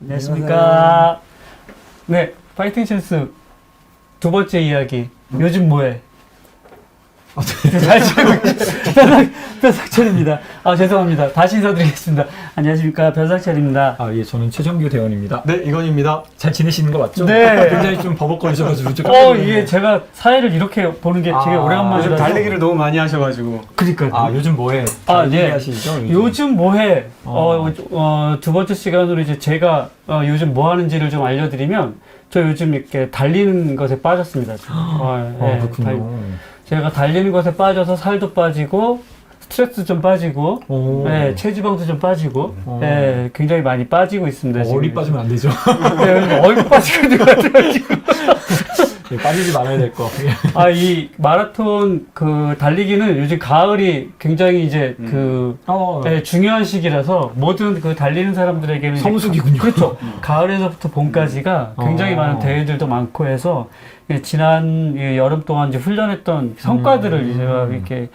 안녕하십니까. 네, 파이팅 찬스 두 번째 이야기. 요즘 뭐해? 네, 잘 지내고 있죠? 변상철입니다. 아, 죄송합니다. 다시 인사드리겠습니다. 안녕하십니까. 변상철입니다. 아, 예, 저는 최정규 대원입니다. 네, 이건입니다. 잘 지내시는 거 맞죠? 네. 굉장히 좀 버벅거리셔가지고 좀 어, 깜짝 이게 놀랐네요. 제가 사회를 이렇게 보는 게 되게 아, 오래간만이라서. 요즘 달리기를 너무 많이 하셔가지고. 그니까요. 아, 요즘 뭐해? 아, 잘 네. 하시죠? 요즘? 요즘 뭐해? 어. 어, 어, 두 번째 시간으로 이제 제가 어, 요즘 뭐 하는지를 좀 알려드리면 저 요즘 이렇게 달리는 것에 빠졌습니다. 지금. 어, 아, 예, 그렇군요. 달- 제가 달리는 것에 빠져서 살도 빠지고 스트레스 좀 빠지고 오. 예, 체지방도 좀 빠지고 어. 예, 굉장히 많이 빠지고 있습니다. 어, 지금. 어리 빠지면 안 되죠. 네, 얼굴 빠지고 있는 것 같아요. 지금. 예, 빠지지 말아야 될 거. 예. 아, 이 마라톤 그 달리기는 요즘 가을이 굉장히 이제 음. 그 어, 네, 중요한 시기라서 모든 그 달리는 사람들에게는 이제 성수기군요. 가- 그렇죠. 가을에서부터 봄까지가 굉장히 어. 많은 대회들도 많고 해서 예, 지난 이 여름 동안 이제 훈련했던 성과들을 음. 이제 이렇게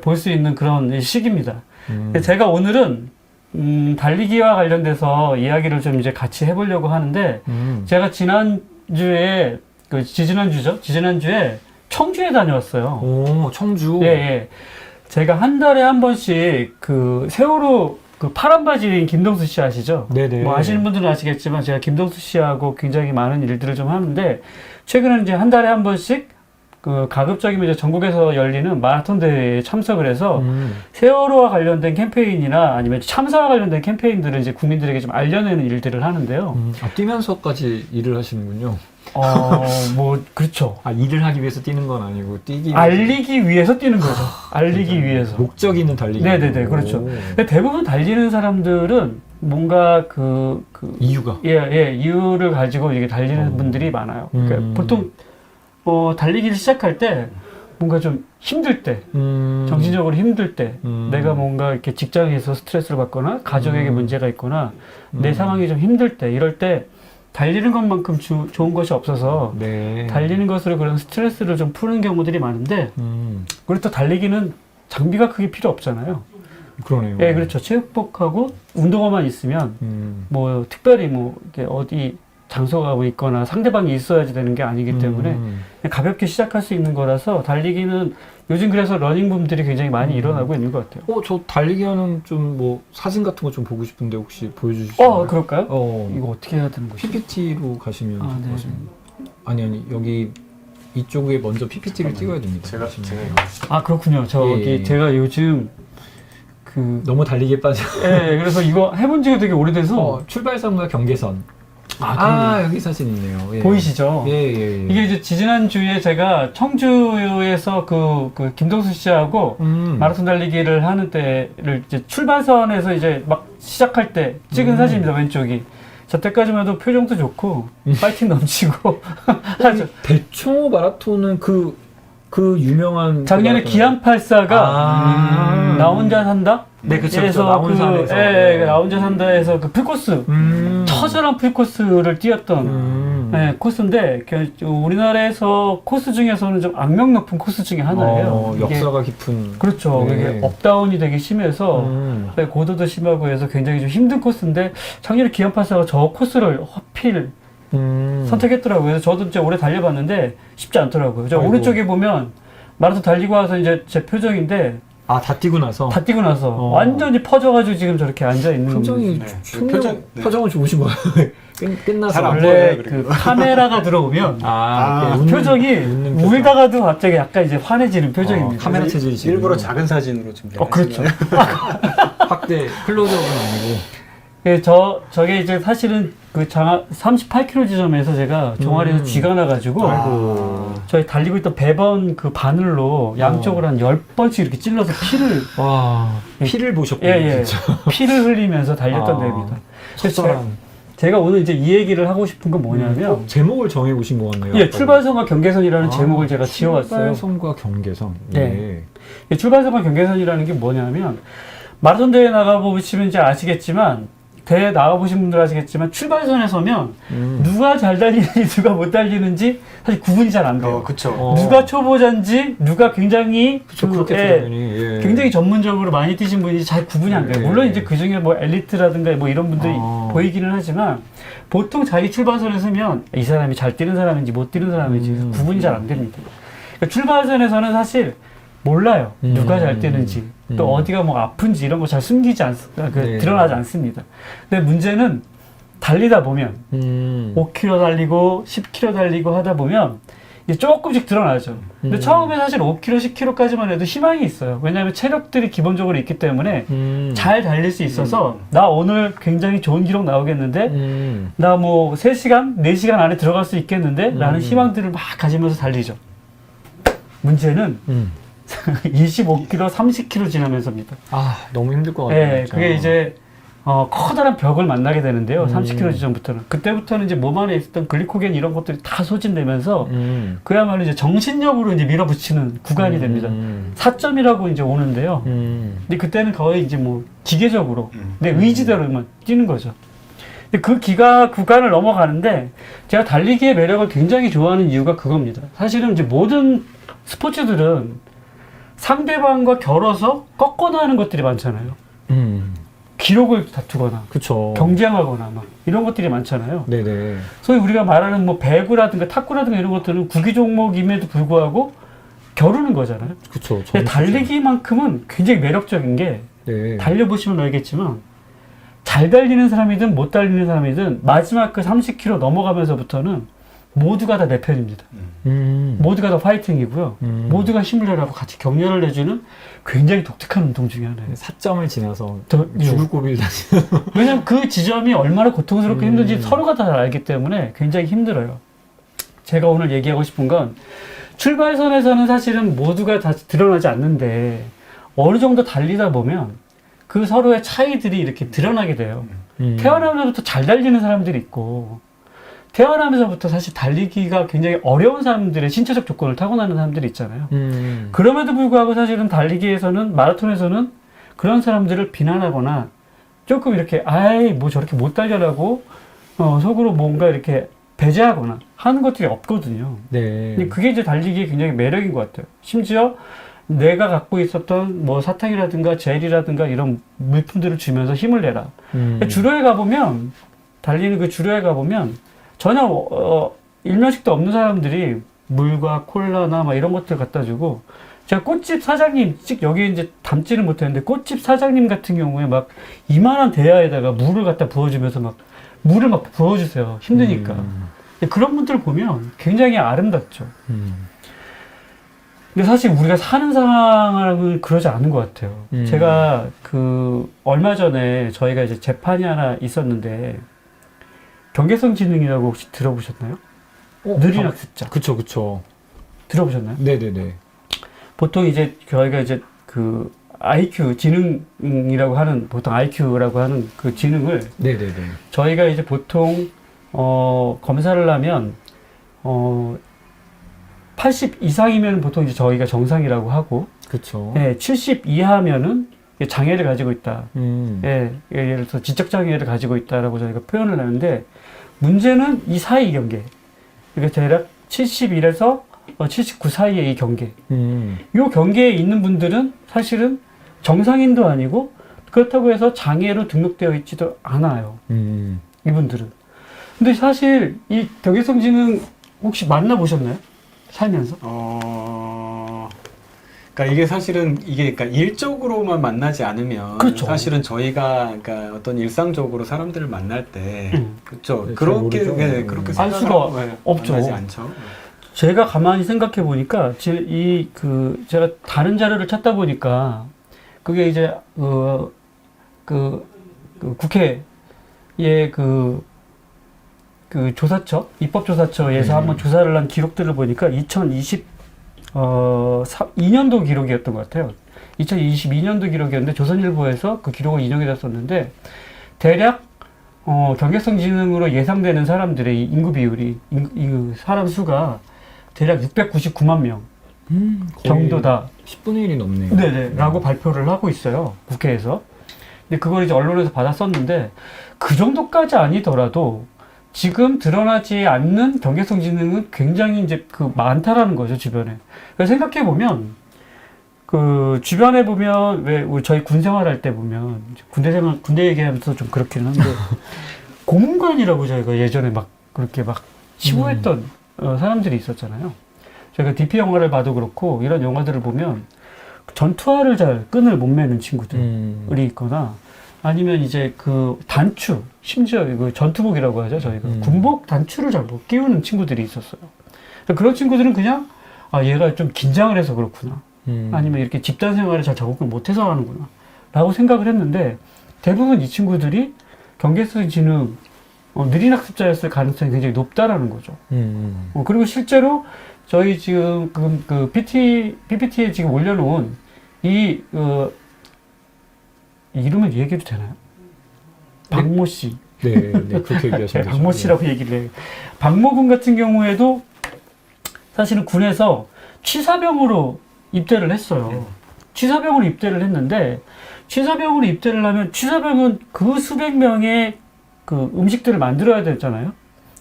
볼 수 있는 그런 시기입니다. 음. 근데 제가 오늘은 음, 달리기와 관련돼서 이야기를 좀 이제 같이 해보려고 하는데 음. 제가 지난 주에 그 지지난 주죠? 지지난 주에 청주에 다녀왔어요. 오, 청주. 예, 예. 제가 한 달에 한 번씩 그 세월호 그 파란 바지인 김동수 씨 아시죠? 네네. 뭐 아시는 분들은 아시겠지만 제가 김동수 씨하고 굉장히 많은 일들을 좀 하는데 최근에 이제 한 달에 한 번씩 그 가급적이면 이제 전국에서 열리는 마라톤 대회에 참석을 해서 음. 세월호와 관련된 캠페인이나 아니면 참사와 관련된 캠페인들을 이제 국민들에게 좀 알려내는 일들을 하는데요. 음. 아, 뛰면서까지 일을 하시는군요. 어, 뭐 그렇죠. 아, 일을 하기 위해서 뛰는 건 아니고 뛰기 위해서. 알리기 위해서 뛰는 거죠. 알리기 위해서. 목적 있는 달리기. 네 네 네, 그렇죠. 오. 근데 대부분 달리는 사람들은 뭔가 그, 그, 이유가. 예, 예, 이유를 가지고 이게 달리는 어. 분들이 많아요. 그러니까 음. 보통, 어, 달리기를 시작할 때 뭔가 좀 힘들 때, 음. 정신적으로 힘들 때, 음. 내가 뭔가 이렇게 직장에서 스트레스를 받거나, 가족에게 음. 문제가 있거나, 내 음. 상황이 좀 힘들 때, 이럴 때, 달리는 것만큼 주- 좋은 것이 없어서, 네. 달리는 것으로 그런 스트레스를 좀 푸는 경우들이 많은데, 음. 그리고 또 달리기는 장비가 크게 필요 없잖아요. 그러네요. 예, 그렇죠. 체육복하고 운동화만 있으면 음. 뭐 특별히 뭐 이렇게 어디 장소가 뭐 있거나 상대방이 있어야지 되는 게 아니기 때문에 음. 그냥 가볍게 시작할 수 있는 거라서 달리기는 요즘 그래서 러닝붐들이 굉장히 많이 음. 일어나고 있는 것 같아요. 어, 저 달리기 하는 좀 뭐 사진 같은 거 좀 보고 싶은데 혹시 보여주실 수 있나요? 어, 그럴까요? 어, 이거 어떻게 해야 되는 거지? PPT로 가시면 아, 네. 아니 아니 여기 이쪽에 먼저 PPT를 찍어야 됩니다. 제가, 가시면. 제가 이거. 아, 그렇군요. 저기 예, 예. 제가 요즘 그 너무 달리기에 빠져. 예, 그래서 이거 해본 지가 되게 오래돼서 어, 출발선과 경계선. 아, 아, 여기 사진 있네요. 예. 보이시죠? 예, 예, 예. 이게 이제 지지난 주에 제가 청주에서 그, 그 김동수 씨하고 음. 마라톤 달리기를 하는 때를 이제 출발선에서 이제 막 시작할 때 찍은 음. 사진입니다 왼쪽이 저 때까지만 해도 표정도 좋고 파이팅 넘치고 하죠. 대충 마라톤은 그, 그 유명한. 작년에 그 마라톤- 기안84가 아. 나 혼자 산다? 네, 그쵸. 에서 나 혼자 그, 산에서. 예, 예, 나 혼자 산다에서 그 풀코스 음. 처절한 풀코스를 뛰었던 음. 예, 코스인데 그 우리나라에서 코스 중에서는 좀 악명 높은 코스 중에 하나예요. 어, 이게 역사가 깊은. 그렇죠. 네. 이게 업다운이 되게 심해서 음. 네, 고도도 심하고 해서 굉장히 좀 힘든 코스인데 작년에 기안파사가 저 코스를 하필 음. 선택했더라고요. 그래서 저도 이제 오래 달려봤는데 쉽지 않더라고요. 저 아이고. 오른쪽에 보면 마라톤 달리고 와서 이제 제 표정인데 아, 다 뛰고 나서. 다 뛰고 나서 어. 완전히 퍼져가지고 지금 저렇게 앉아 있는 표정이 네, 충, 그 표정, 표정, 네. 표정은 좋으신 거예요. 끝, 끝나서. 잘안 원래 보여요, 그 그리고. 카메라가 들어오면 아, 아, 이렇게 웃는- 표정이 웃는 표정. 울다가도 갑자기 약간 이제 환해지는 표정입니다. 어, 카메라 체질이시군요. 일부러 작은 사진으로 좀. 어, 그렇죠. 확대 클로즈업은 아니고. 예, 저 저게 이제 사실은 그 장하 38km 지점에서 제가 종아리에서 음. 쥐가 나가지고 아이고. 저희 달리고 있던 배번 그 바늘로 양쪽으로 한 10번씩 이렇게 찔러서 피를 와 피를 보셨군요. 예, 예. 진짜. 피를 흘리면서 달렸던 아, 데입니다. 그래서 첫사랑. 제가 오늘 이제 이 얘기를 하고 싶은 건 뭐냐면 어, 제목을 정해 오신 것 같네요. 예, 출발선과 경계선이라는 아, 제목을 제가 지어왔어요. 출발선과 경계선. 네. 이 출발선과 경계선이라는 게 뭐냐면 마라톤 대회 나가 보시면 이제 아시겠지만 대회 나와보신 분들 아시겠지만 출발선에 서면 음. 누가 잘 달리는지 누가 못 달리는지 사실 구분이 잘 안 돼요. 어, 그쵸. 어. 누가 초보자인지 누가 굉장히 그쵸, 그, 그렇게 예, 당연히 예. 굉장히 전문적으로 많이 뛰신 분이 잘 구분이 안 돼요. 네. 물론 이제 그 중에 뭐 엘리트라든가 뭐 이런 분들이 아. 보이기는 하지만 보통 자기 출발선에 서면 이 사람이 잘 뛰는 사람인지 못 뛰는 사람인지 음. 구분이 잘 안 됩니다. 그러니까 출발선에서는 사실 몰라요. 음. 누가 잘 뛰는지 또 음. 어디가 뭐 아픈지 이런 거 잘 숨기지 않, 그 네. 드러나지 않습니다. 근데 문제는 달리다 보면 음. 5km 달리고 10km 달리고 하다 보면 이제 조금씩 드러나죠. 근데 음. 처음에 사실 5km, 10km까지만 해도 희망이 있어요. 왜냐하면 체력들이 기본적으로 있기 때문에 음. 잘 달릴 수 있어서 음. 나 오늘 굉장히 좋은 기록 나오겠는데 음. 나뭐 3시간, 4시간 안에 들어갈 수 있겠는데 음. 라는 희망들을 막 가지면서 달리죠. 문제는 음. 25km, 30km 지나면서입니다. 아 너무 힘들 것 같아요. 예, 진짜. 그게 이제 어, 커다란 벽을 만나게 되는데요. 음. 30km 지점부터는. 그때부터는 이제 몸 안에 있었던 글리코겐 이런 것들이 다 소진되면서 음. 그야말로 이제 정신력으로 이제 밀어붙이는 구간이 됩니다. 음. 4점이라고 이제 오는데요. 음. 근데 그때는 거의 이제 뭐 기계적으로 음. 내 의지대로만 뛰는 거죠. 근데 그 기가 구간을 넘어가는데 제가 달리기의 매력을 굉장히 좋아하는 이유가 그겁니다. 사실은 이제 모든 스포츠들은 상대방과 겨뤄서 꺾거나 하는 것들이 많잖아요. 음. 기록을 다투거나 그쵸. 경쟁하거나 막 이런 것들이 많잖아요. 네네. 소위 우리가 말하는 뭐 배구라든가 탁구라든가 이런 것들은 구기 종목임에도 불구하고 겨루는 거잖아요. 그쵸. 근데 달리기만큼은 굉장히 매력적인 게 네. 달려보시면 알겠지만 잘 달리는 사람이든 못 달리는 사람이든 마지막 그 30km 넘어가면서부터는 모두가 다 내 편입니다. 음. 모두가 다 파이팅이고요. 음. 모두가 힘을 내라고 같이 격려를 내주는 굉장히 독특한 운동 중에 하나예요. 사점을 지나서 더- 예. 죽을 고비를 다시. 왜냐면 그 지점이 얼마나 고통스럽고 음. 힘든지 서로가 다 잘 알기 때문에 굉장히 힘들어요. 제가 오늘 얘기하고 싶은 건 출발선에서는 사실은 모두가 다 드러나지 않는데 어느 정도 달리다 보면 그 서로의 차이들이 이렇게 드러나게 돼요. 음. 태어나면서부터 잘 달리는 사람들이 있고 태어나면서부터 사실 달리기가 굉장히 어려운 사람들의 신체적 조건을 타고나는 사람들이 있잖아요. 음. 그럼에도 불구하고 사실은 달리기에서는 마라톤에서는 그런 사람들을 비난하거나 조금 이렇게 아이 뭐 저렇게 못 달려라고 어, 속으로 뭔가 이렇게 배제하거나 하는 것들이 없거든요. 네. 근데 그게 이제 달리기의 굉장히 매력인 것 같아요. 심지어 내가 갖고 있었던 뭐 사탕이라든가 젤이라든가 이런 물품들을 주면서 힘을 내라. 음. 주로에 가보면 달리는 그 주로에 가보면 전혀 어, 일면식도 없는 사람들이 물과 콜라나 막 이런 것들 갖다 주고 제가 꽃집 사장님 즉 여기 이제 담지는 못했는데 꽃집 사장님 같은 경우에 막 이만한 대야에다가 물을 갖다 부어주면서 막 물을 막 부어주세요 힘드니까 음. 그런 분들 보면 굉장히 아름답죠 음. 근데 사실 우리가 사는 상황은 그러지 않은 것 같아요. 음. 제가 그 얼마 전에 저희가 이제 재판이 하나 있었는데 경계성 지능이라고 혹시 들어보셨나요? 어, 느린 아, 학습자 그쵸 그쵸. 들어보셨나요? 네네네. 보통 이제 저희가 이제 그 IQ 지능이라고 하는 보통 IQ라고 하는 그 지능을 네네네. 저희가 이제 보통 어 검사를 하면 어 80 이상이면 보통 이제 저희가 정상이라고 하고 그쵸. 예, 70 이하면은 장애를 가지고 있다. 음. 예, 예, 예를 들어서 지적 장애를 가지고 있다라고 저희가 표현을 하는데 문제는 이 사이 경계. 그러니까 대략 71에서 79 사이의 이 경계. 음. 이 경계에 있는 분들은 사실은 정상인도 아니고 그렇다고 해서 장애로 등록되어 있지도 않아요. 음. 이분들은. 근데 사실 이 경계성 지능 혹시 만나보셨나요? 살면서? 어, 그러니까 이게 사실은 이게 그러니까 일적으로만 만나지 않으면 그렇죠. 사실은 저희가 그러니까 어떤 일상적으로 사람들을 만날 때 음. 그렇죠. 네, 잘 그렇게 모르죠. 네, 음. 그렇게 알 수가 하고, 네, 없죠. 만나지 않죠. 제가 가만히 생각해 보니까 이그 제가 다른 자료를 찾다 보니까 그게 이제 어, 그, 그 국회의 그, 그 조사처 입법조사처에서 네. 한번 조사를 한 기록들을 보니까 2020 어, 2년도 기록이었던 것 같아요. 2022년도 기록이었는데 조선일보에서 그 기록을 인용해 놨었는데 대략 어, 경계성 지능으로 예상되는 사람들의 이 인구 비율이 인, 이 사람 수가 대략 699만 명 음. 정도다. 10분의 1이 넘네요. 네네. 라고 발표를 하고 있어요. 국회에서. 근데 그걸 이제 언론에서 받았었는데 그 정도까지 아니더라도 지금 드러나지 않는 경계성 지능은 굉장히 이제 그 많다라는 거죠 주변에. 그래서 생각해 보면 그 주변에 보면 왜 우리 저희 군 생활할 때 보면 군대 생활 군대 얘기하면서 좀 그렇기는 한데 고문관이라고 저희가 예전에 막 그렇게 막 치부했던 어, 사람들이 있었잖아요. 저희가 DP 영화를 봐도 그렇고 이런 영화들을 보면 전투화를 잘 끈을 못 매는 친구들이 음. 있거나 아니면 이제 그 단추 심지어 그 전투복이라고 하죠 저희가 음. 군복 단추를 잘 못 끼우는 친구들이 있었어요. 그래서 그런 친구들은 그냥 아 얘가 좀 긴장을 해서 그렇구나. 음. 아니면 이렇게 집단 생활에 잘 적응을 못해서 하는구나. 라고 생각을 했는데 대부분 이 친구들이 경계성 지능 어, 느린 학습자였을 가능성이 굉장히 높다라는 거죠. 음. 어, 그리고 실제로 저희 지금 그, 그 PT, PPT에 지금 올려놓은 이, 어, 이름을 얘기해도 되나요? 박모 씨. 네, 네 그렇게 얘기하시면 네. 박모 씨라고 얘기를 해요. 박모 군 같은 경우에도 사실은 군에서 취사병으로 입대를 했어요. 취사병으로 입대를 했는데 취사병으로 입대를 하면 취사병은 그 수백 명의 그 음식들을 만들어야 되잖아요.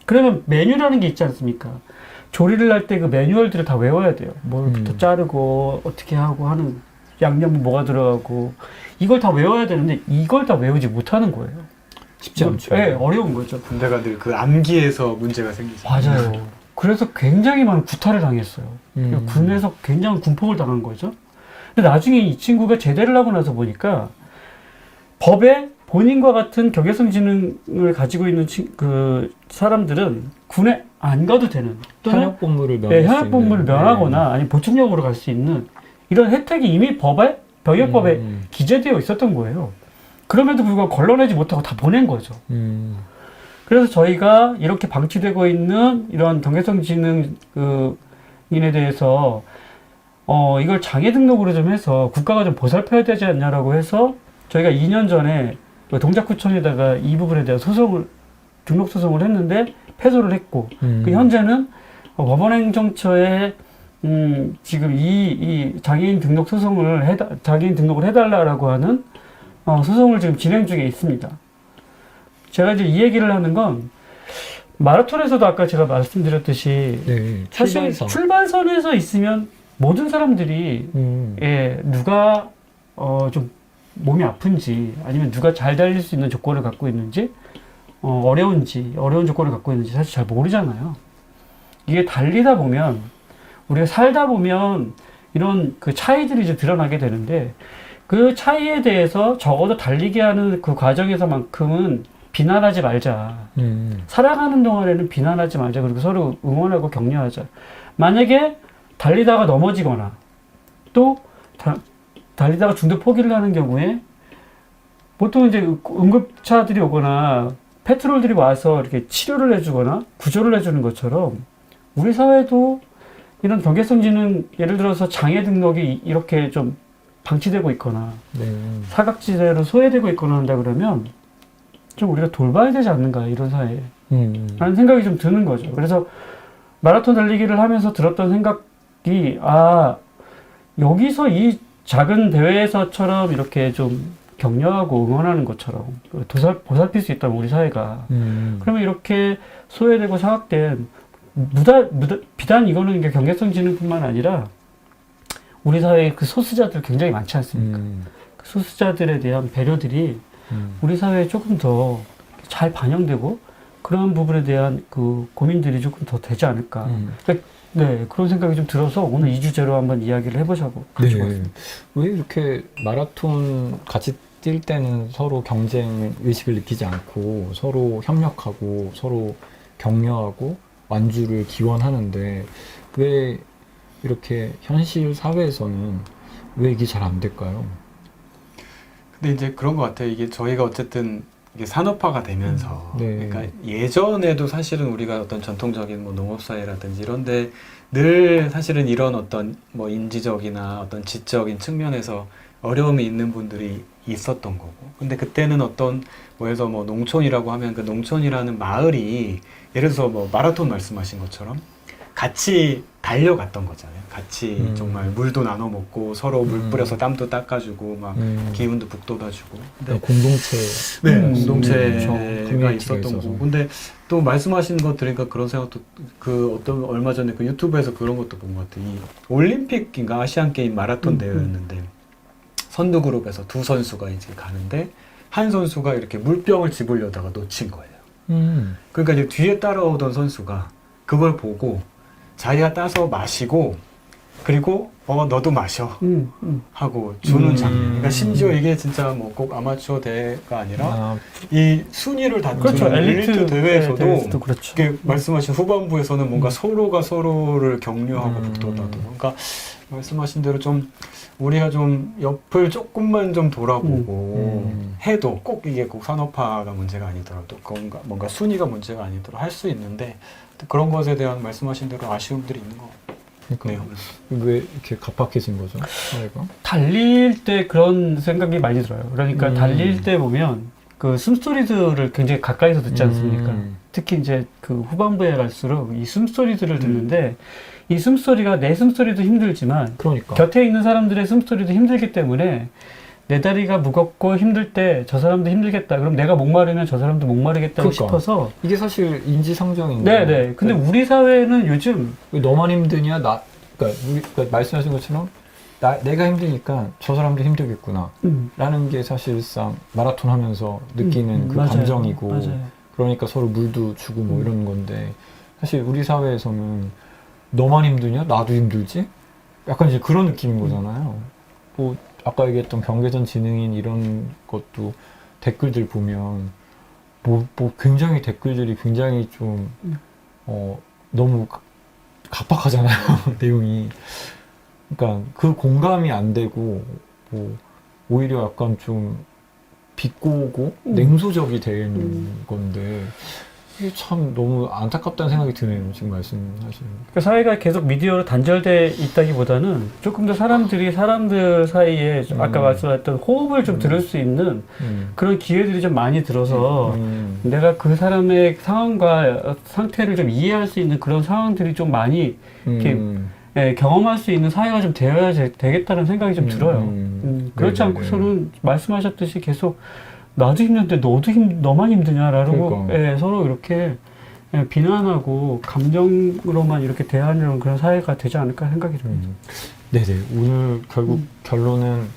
그러면 메뉴라는 게 있지 않습니까? 조리를 할 때 그 매뉴얼들을 다 외워야 돼요. 뭘부터 음. 자르고 어떻게 하고 하는 양념은 뭐가 들어가고 이걸 다 외워야 되는데 이걸 다 외우지 못하는 거예요. 쉽지 않죠. 네, 어려운 거죠. 군대가 늘 그 암기에서 문제가 생기죠. 맞아요. 그래서 굉장히 많은 구타를 당했어요. 음. 군에서 굉장히 군폭을 당한 거죠. 근데 나중에 이 친구가 제대를 하고 나서 보니까 법에 본인과 같은 경계성 지능을 가지고 있는 친- 그 사람들은 군에 안 가도 되는 또는 현역 복무를 면할 네, 수 현역 복무를. 면하거나 아니면 보충력으로 갈 수 있는 이런 혜택이 이미 법에 병역법에 음. 기재되어 있었던 거예요. 그럼에도 불구하고 걸러내지 못하고 다 보낸 거죠. 음. 그래서 저희가 이렇게 방치되고 있는 이런 경계성 지능 그 인에 대해서 어 이걸 장애 등록으로 좀 해서 국가가 좀 보살펴야 되지 않냐라고 해서 저희가 2년 전에 그 동작구청에다가 이 부분에 대한 소송을 등록 소송을 했는데 패소를 했고 음. 그 현재는 어, 법원행정처에 음, 지금 이, 이 장애인 등록 소송을 해다, 장애인 등록을 해달라라고 하는 어, 소송을 지금 진행 중에 있습니다. 제가 이제 이 얘기를 하는 건 마라톤에서도 아까 제가 말씀드렸듯이 네, 사실 출발선. 출발선에서 있으면 모든 사람들이 음. 예, 누가 어, 좀 몸이 아픈지 아니면 누가 잘 달릴 수 있는 조건을 갖고 있는지 어, 어려운지 어려운 조건을 갖고 있는지 사실 잘 모르잖아요. 이게 달리다 보면 우리가 살다 보면 이런 그 차이들이 이제 드러나게 되는데 그 차이에 대해서 적어도 달리게 하는 그 과정에서만큼은 비난하지 말자. 음. 살아가는 동안에는 비난하지 말자. 그리고 서로 응원하고 격려하자. 만약에 달리다가 넘어지거나 또 다- 달리다가 중도 포기를 하는 경우에 보통 이제 응급차들이 오거나 페트롤들이 와서 이렇게 치료를 해주거나 구조를 해주는 것처럼 우리 사회도 이런 경계성 지능 예를 들어서 장애 등록이 이렇게 좀 방치되고 있거나 네. 사각지대로 소외되고 있거나 한다 그러면 좀 우리가 돌봐야 되지 않는가 이런 사회에 음. 라는 생각이 좀 드는 거죠. 그래서 마라톤 달리기를 하면서 들었던 생각이 아 여기서 이 작은 대회에서처럼 이렇게 좀 격려하고 응원하는 것처럼 도살, 보살필 수 있다면 우리 사회가 음. 그러면 이렇게 소외되고 사각된 무다, 무다 비단 이거는 경계성 지능뿐만 아니라 우리 사회에 그 소수자들 굉장히 많지 않습니까? 음. 그 소수자들에 대한 배려들이 음. 우리 사회에 조금 더 잘 반영되고 그런 부분에 대한 그 고민들이 조금 더 되지 않을까. 음. 네, 그런 생각이 좀 들어서 오늘 이 주제로 한번 이야기를 해보자고 가지고 네. 왔습니다. 왜 이렇게 마라톤 같이 뛸 때는 서로 경쟁 의식을 느끼지 않고 서로 협력하고 서로 격려하고 완주를 기원하는데 왜 이렇게 현실 사회에서는 왜 이게 잘 안 될까요? 근데 이제 그런 것 같아요. 이게 저희가 어쨌든 이게 산업화가 되면서 네. 그러니까 예전에도 사실은 우리가 어떤 전통적인 뭐 농업 사회라든지 이런데 늘 사실은 이런 어떤 뭐 인지적이나 어떤 지적인 측면에서 어려움이 있는 분들이 있었던 거고. 근데 그때는 어떤 뭐 해서 뭐 농촌이라고 하면 그 농촌이라는 마을이 예를 들어서 뭐 마라톤 말씀하신 것처럼 같이 달려갔던 거잖아요. 같이 음. 정말 물도 나눠 먹고 서로 물 음. 뿌려서 땀도 닦아주고 막 음. 기운도 북돋아주고. 근데 공동체 네, 음, 공동체가 있었던 있어서. 거고. 근데 또 말씀하신 거 들으니까 그런 생각도 그 어떤 얼마 전에 그 유튜브에서 그런 것도 본 것 같아요. 이 올림픽인가 아시안 게임 마라톤 음, 대회였는데 선두 그룹에서 두 선수가 이제 가는데 한 선수가 이렇게 물병을 집으려다가 놓친 거예요. 음. 그러니까 이제 뒤에 따라오던 선수가 그걸 보고 자기가 따서 마시고 그리고 어 너도 마셔 음, 음. 하고 주는 음. 장면. 그러니까 심지어 이게 진짜 뭐 꼭 아마추어 대회가 아니라 아, 이 순위를 다투는 그렇죠. 엘리트, 엘리트 대회에서도 대회에서도 그렇죠. 이렇게 말씀하신 후반부에서는 뭔가 음. 서로가 서로를 격려하고 음. 북돋아도 그러니까 말씀하신 대로 좀 우리가 좀 옆을 조금만 좀 돌아보고 음. 해도 꼭 이게 꼭 산업화가 문제가 아니더라도 뭔가 뭔가 순위가 문제가 아니더라도 할 수 있는데 그런 것에 대한 말씀하신 대로 아쉬움들이 있는 것 그러니까 같네요. 왜 이렇게 갑박해진 거죠? 사회가? 달릴 때 그런 생각이 많이 들어요. 그러니까 음. 달릴 때 보면 그 숨소리들을 굉장히 가까이서 듣지 않습니까? 음. 특히 이제 그 후반부에 갈수록 이 숨소리들을 듣는데 이 숨소리가 내 숨소리도 힘들지만 그러니까. 곁에 있는 사람들의 숨소리도 힘들기 때문에 내 다리가 무겁고 힘들 때 저 사람도 힘들겠다. 그럼 내가 목마르면 저 사람도 목마르겠다고 그러니까. 싶어서 이게 사실 인지상정인데. 네네. 근데 우리 사회는 요즘 왜 너만 힘드냐? 나, 그러니까, 우리, 그러니까 말씀하신 것처럼 나, 내가 힘드니까 저 사람도 힘들겠구나. 음, 라는 게 사실상 마라톤 하면서 느끼는 음, 그 맞아요. 감정이고. 맞아요. 그러니까 서로 물도 주고 뭐 음. 이런 건데. 사실 우리 사회에서는 너만 힘드냐? 나도 힘들지? 약간 이제 그런 느낌인 거잖아요. 뭐, 아까 얘기했던 경계선 지능인 이런 것도 댓글들 보면 뭐, 뭐 굉장히 댓글들이 굉장히 좀, 음. 어, 너무 가- 갑박하잖아요. 내용이. 그러니까 그 공감이 안 되고, 뭐, 오히려 약간 좀 비꼬고 음. 냉소적이 되는 음. 건데, 이게 참 너무 안타깝다는 생각이 드네요. 지금 말씀하시는. 그 사회가 계속 미디어로 단절돼 있다기보다는 조금 더 사람들이 사람들 사이에 좀 아까 음. 말씀하셨던 호흡을 좀 음. 들을 수 있는 음. 그런 기회들이 좀 많이 들어서 음. 내가 그 사람의 상황과 상태를 좀 이해할 수 있는 그런 상황들이 좀 많이 이렇게 음. 예, 경험할 수 있는 사회가 좀 되어야 제- 되겠다는 생각이 좀 음, 들어요. 음. 음, 그렇지 네네네. 않고서는 말씀하셨듯이 계속 나도 힘든데 너도 힘 너만 힘드냐라고 그러니까. 예, 서로 이렇게 예, 비난하고 감정으로만 이렇게 대하는 그런 사회가 되지 않을까 생각이 듭니다. 음. 네네. 오늘 결국 음. 결론은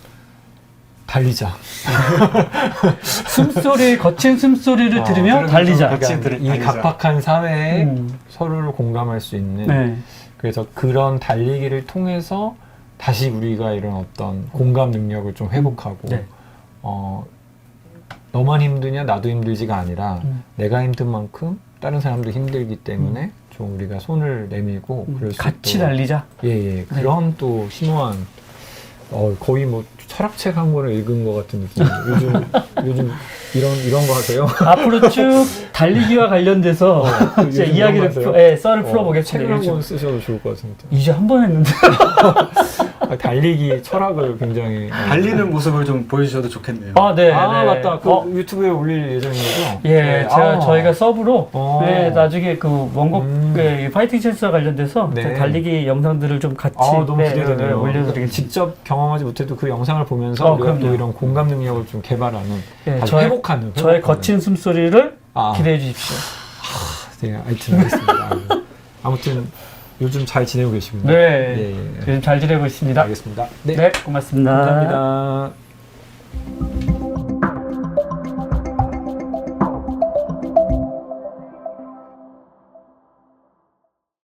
달리자. 숨소리 거친 숨소리를 어, 들으며 달리자. 그러니까 들- 이 달리자. 각박한 사회에 음, 서로를 공감할 수 있는 네. 그래서 그런 달리기를 통해서 다시 우리가 이런 어떤 공감 능력을 좀 회복하고 네. 어 너만 힘드냐 나도 힘들지가 아니라 음. 내가 힘든 만큼 다른 사람도 힘들기 때문에 좀 우리가 손을 내밀고 음, 그럴 수 같이 있도록 달리자. 예예 그런 또 심오한 어 거의 뭐 철학책 한 권을 읽은 것 같은 느낌. 요즘 요즘 이런 이런 거 하세요? 앞으로 쭉 달리기와 관련돼서 이제 요즘 이야기를 예, 썰을 어, 풀어보겠습니다. 책을 한 요즘. 권 쓰셔도 좋을 것 같습니다. 이제 한 번 했는데. 아, 달리기 철학을 굉장히 어, 달리는 모습을 좀 보여주셔도 좋겠네요. 아, 네. 아 네. 맞다. 그 어, 유튜브에 올릴 예정인 거죠? 예, 네. 제가 아. 저희가 서브로 어. 네, 나중에 그 원곡 음. 그 파이팅 댄스와 관련돼서 네. 달리기 영상들을 좀 같이 아 너무 네, 기대되네요. 네, 네, 올려드리겠습니다. 직접 경험하지 못해도 그 영상을 보면서 어, 또. 이런 공감 능력을 좀 개발하는 네, 다시 저의, 회복하는 저의 회복하는. 거친 숨소리를 아, 기대해 주십시오. 네, 하여튼 알겠습니다. 아무튼 요즘 잘 지내고 계시군요. 네, 예, 예. 요즘 잘 지내고 있습니다. 알겠습니다. 네, 고맙습니다. 감사합니다.